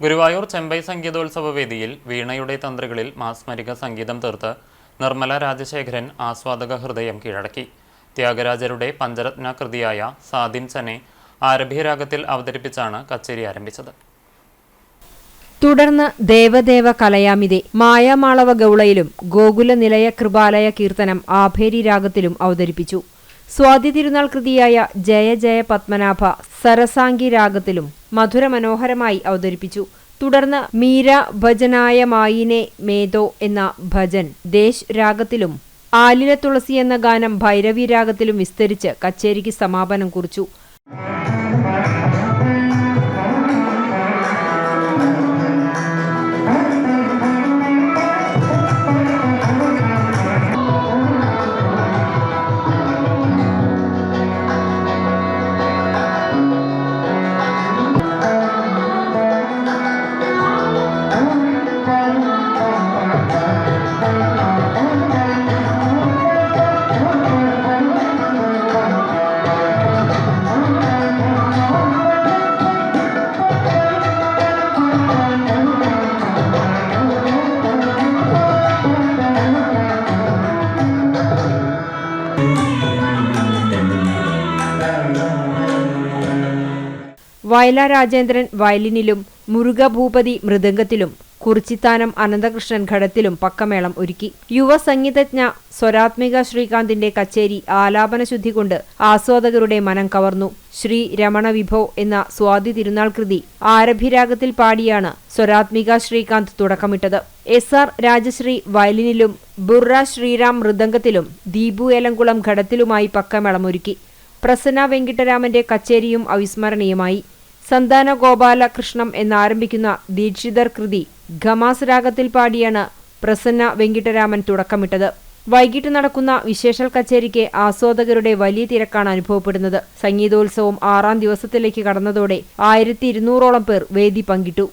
ഗുരുവായൂർ ചെമ്പൈ സംഗീതോത്സവ വേദിയിൽ വീണയുടെ തന്ത്രികളിൽ മാസ്മരിക സംഗീതം തീർത്ത് നിർമ്മല രാജശേഖരൻ ആസ്വാദക ഹൃദയം കീഴടക്കി. ത്യാഗരാജരുടെ പഞ്ചരത്ന കൃതിയായ ചനെ ആരഭ്യരാഗത്തിൽ അവതരിപ്പിച്ചാണ് കച്ചേരി ആരംഭിച്ചത്. തുടർന്ന് ദേവദേവ കലയാമിതെ മായാമാളവ ഗൗളയിലും ഗോകുല നിലയ കൃപാലയ കീർത്തനം ആഭേരി രാഗത്തിലും അവതരിപ്പിച്ചു. സ്വാതി തിരുനാൾ കൃതിയായ ജയ ജയ പത്മനാഭ സരസാംഗി രാഗത്തിലും മധുരമനോഹരമായി അവതരിപ്പിച്ചു. തുടർന്ന് മീര ഭജനായ മായിനെ മേദോ എന്ന ഭജൻ ദേശ് രാഗത്തിലും ആലില തുളസി എന്ന ഗാനം ഭൈരവി രാഗത്തിലും വിസ്തരിച്ച് കച്ചേരിക്ക് സമാപനം കുറിച്ചു. വയല രാജേന്ദ്രൻ വയലിനിലും മുരുക ഭൂപതി മൃദംഗത്തിലും കുറിച്ചിത്താനം അനന്തകൃഷ്ണൻ ഘടത്തിലും പക്കമേളം ഒരുക്കി. യുവ സംഗീതജ്ഞ സ്വരാത്മിക ശ്രീകാന്തിന്റെ കച്ചേരി ആലാപന ശുദ്ധി കൊണ്ട് ആസ്വാദകരുടെ മനം കവർന്നു. ശ്രീ രമണ വിഭോ എന്ന സ്വാതി തിരുനാൾ കൃതി ആരഭിരാഗത്തിൽ പാടിയാണ് സ്വരാത്മിക ശ്രീകാന്ത് തുടക്കമിട്ടത്. എസ് ആർ രാജശ്രീ വയലിനിലും ബുർറ ശ്രീറാം മൃദംഗത്തിലും ദീപു ഏലംകുളം ഘടത്തിലുമായി പക്കമേളമൊരുക്കി പ്രസന്ന വെങ്കിട്ടരാമന്റെ കച്ചേരിയും അവിസ്മരണീയമായി. സന്താന ഗോപാല കൃഷ്ണം എന്നാരംഭിക്കുന്ന ദീക്ഷിതർ കൃതി ഖമാസ് രാഗത്തിൽ പാടിയാണ് പ്രസന്ന വെങ്കിട്ടരാമൻ തുടക്കമിട്ടത് വൈകിട്ട് നടക്കുന്ന വിശേഷൽ കച്ചേരിക്ക് ആസ്വാദകരുടെ വലിയ തിരക്കാണ് അനുഭവപ്പെടുന്നത് സംഗീതോത്സവം ആറാം ദിവസത്തിലേക്ക് കടന്നതോടെ ആയിരത്തി ഇരുന്നൂറോളം പേർ വേദി പങ്കിട്ടു